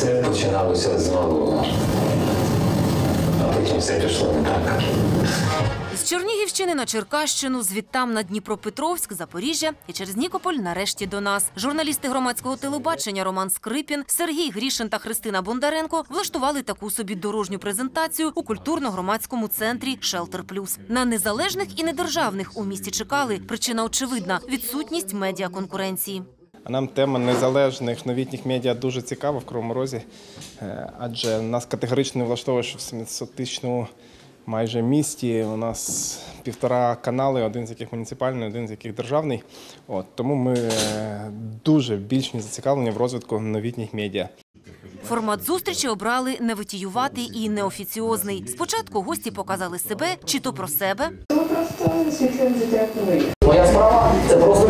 все починалося з малого. А потім все пішло не так. З Чернігівщини на Черкащину, звідтам на Дніпропетровськ, Запоріжжя і через Нікополь нарешті до нас. Журналісти громадського телебачення Роман Скрипін, Сергій Грішин та Христина Бондаренко влаштували таку собі дорожню презентацію у культурно-громадському центрі Шелтер Плюс. На незалежних і недержавних у місті чекали. Причина очевидна відсутність медіаконкуренції. Нам тема незалежних новітніх медіа дуже цікава в Кривому Розі, е, адже нас категорично не влаштовує, що в 700-тисячному майже місті у нас півтора канали, один з яких муніципальний, один з яких державний. От, тому ми е, дуже більш ніж зацікавлені в розвитку новітніх медіа. Формат зустрічі обрали не витіюватий і неофіціозний. Спочатку гості показали себе чи то про себе, Ми просто життя. Моя справа це просто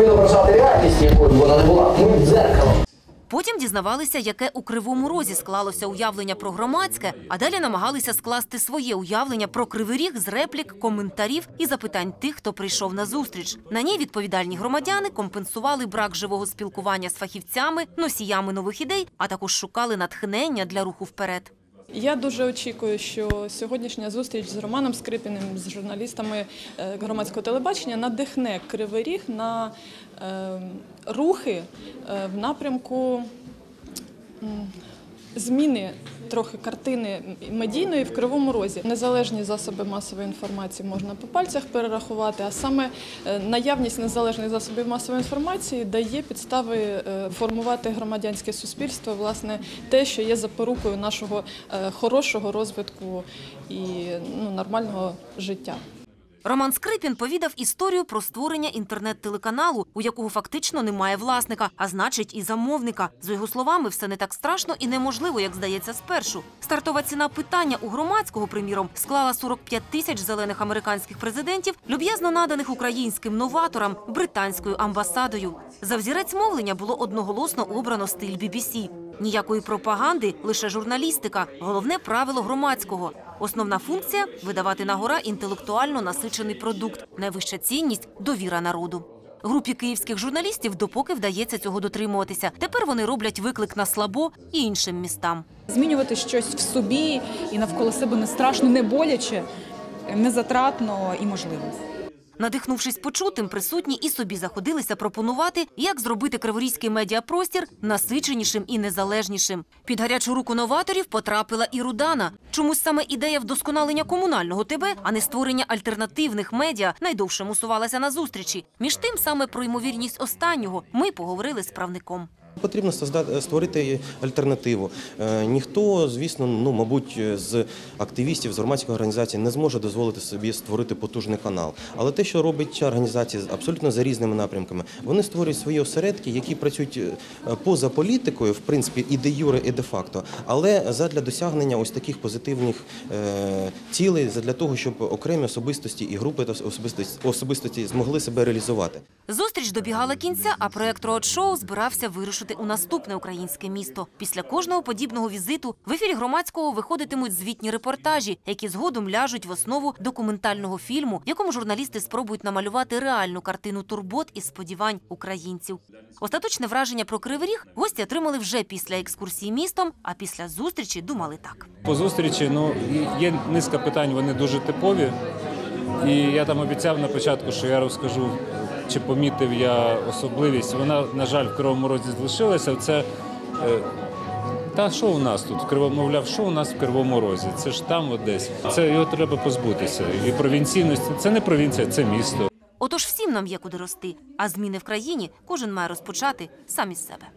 дізнавалися, яке у кривому розі склалося уявлення про громадське, а далі намагалися скласти своє уявлення про кривий ріг з реплік, коментарів і запитань тих, хто прийшов на зустріч. На ній відповідальні громадяни компенсували брак живого спілкування з фахівцями, носіями нових ідей, а також шукали натхнення для руху вперед. Я дуже очікую, що сьогоднішня зустріч з Романом Скрипіним, з журналістами е, громадського телебачення надихне Кривий Ріг на е, рухи е, в напрямку зміни трохи картини медійної в Кривому Розі. Незалежні засоби масової інформації можна по пальцях перерахувати, а саме е, наявність незалежних засобів масової інформації дає підстави е, формувати громадянське суспільство, власне, те, що є запорукою нашого е, хорошого розвитку і ну, нормального життя. Роман Скрипін повідав історію про створення інтернет-телеканалу, у якого фактично немає власника, а значить і замовника. За його словами, все не так страшно і неможливо, як здається спершу. Стартова ціна питання у громадського, приміром, склала 45 тисяч зелених американських президентів, люб'язно наданих українським новаторам британською амбасадою. За взірець мовлення було одноголосно обрано стиль BBC. Ніякої пропаганди, лише журналістика. Головне правило громадського. Основна функція видавати на гора інтелектуально насичений продукт. Найвища цінність довіра народу. Групі київських журналістів допоки вдається цього дотримуватися. Тепер вони роблять виклик на слабо і іншим містам. Змінювати щось в собі і навколо себе не страшно, не боляче, не затратно і можливо. Надихнувшись почутим, присутні і собі заходилися пропонувати, як зробити криворізький медіапростір насиченішим і незалежнішим. Під гарячу руку новаторів потрапила і Рудана. Чомусь саме ідея вдосконалення комунального ТБ, а не створення альтернативних медіа, найдовше мусувалася на зустрічі. Між тим, саме про ймовірність останнього ми поговорили з правником. Потрібно создати- створити альтернативу. Е, Ніхто, звісно, ну мабуть, з активістів з громадської організації не зможе дозволити собі створити потужний канал. Але те, що робить ця організація абсолютно за різними напрямками, вони створюють свої осередки, які працюють е, поза політикою, в принципі, і де юре, і де факто, але задля досягнення ось таких позитивних е, цілей, задля того, щоб окремі особистості і групи та особистості, змогли себе реалізувати. Зустріч добігала кінця, а проект Роад-шоу збирався вирушити у наступне українське місто. Після кожного подібного візиту в ефірі громадського виходитимуть звітні репортажі, які згодом ляжуть в основу документального фільму, в якому журналісти спробують намалювати реальну картину турбот і сподівань українців. Остаточне враження про Кривий Ріг гості отримали вже після екскурсії містом, а після зустрічі думали так. По зустрічі ну, є низка питань, вони дуже типові. І я там обіцяв на початку, що я розкажу, чи помітив я особливість. Вона, на жаль, в Кривому Розі залишилася. Це е, та що у нас тут? Криво, мовляв, що у нас в Кривому Розі? Це ж там от десь. Це його треба позбутися. І провінційності це не провінція, це місто. Отож, всім нам є куди рости, а зміни в країні кожен має розпочати сам із себе.